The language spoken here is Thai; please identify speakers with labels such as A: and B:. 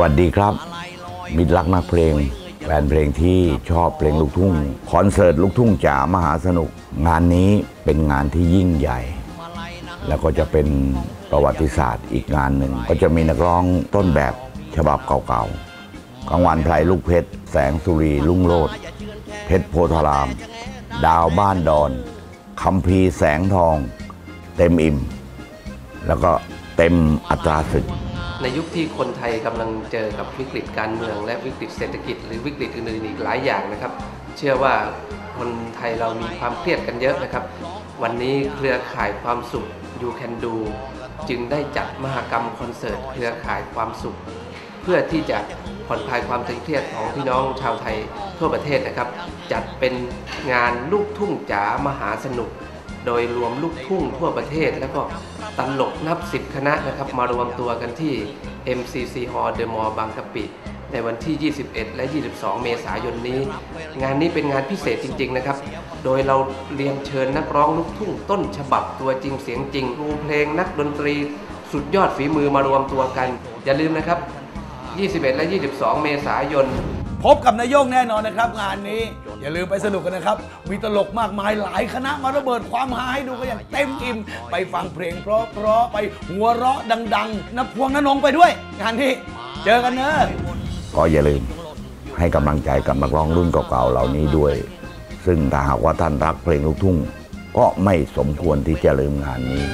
A: วัสดีครับ มิตรรักนักเพลงแฟนเพลงที่ชอบเพลงลูกทุ่งคอนเสิร์ตลูกทุ่งจ๋ามหาสนุก งานนี้เป็นงานที่ยิ่งใหญ่ แล้วก็จะเป็นประวัติศาสตร์อีกงานหนึ่ง ก็จะมีนักร้องต้นแบบฉบับเก่าๆกลางวันไพรลูกเพชร แสงสุรีลุ่งโลดเพชรโพธาราม ดาวบ้านดอนคัมภีแสงทอง เต็มอิ่ม แล้วก็เต็มอัตราศึก
B: ในยุคที่คนไทยกำลังเจอกับวิกฤตการเมือง และวิกฤตเศรษฐกิจ หรือวิกฤตอื่นๆอีกหลายอย่างนะครับ เชื่อว่าคนไทยเรามีความเครียดกันเยอะนะครับ วันนี้เครือข่ายความสุข You Can Do จึงได้จัดมหกรรมคอนเสิร์ตเครือข่ายความสุข เพื่อที่จะผ่อนคลายความตึงเครียดของพี่น้องชาวไทยทั่วประเทศนะครับ จัดเป็นงานลูกทุ่งจ๋ามหาสนุก โดยรวมลูกทุ่งทั่วประเทศ แล้วก็ตลกนับสิบคณะนะครับมารวมตัวกันที่ MCC Hall The Mall บางกะปิในวันที่ 21 และ 22 เมษายนนี้ งานนี้เป็นงานพิเศษจริง ๆ นะครับ โดยเราเรียนเชิญนักร้องลูกทุ่งต้นฉบับตัวจริงเสียงจริงครูเพลงนักดนตรี สุดยอดฝีมือมารวมตัวกัน อย่าลืมนะครับ 21 และ 22 เมษายน
C: พบกับนายโยงแน่นอนนะครับงานนี้ อย่าลืมไปสนุกกันนะครับ มีตลกมากมายหลายคณะมาระเบิดความฮาให้ดูกันอย่างเต็มอิ่มไปฟังเพลงเพราะๆไปหัวเราะดังๆนับพวงนนงไปด้วย งานนี้เจอกันเนอะ
A: ก็อย่าลืมให้กำลังใจกับนักร้องรุ่นเก่าๆเหล่านี้ด้วย ซึ่งถ้าหากว่าท่านรักเพลงลูกทุ่ง ก็ไม่สมควรที่จะลืมงานนี้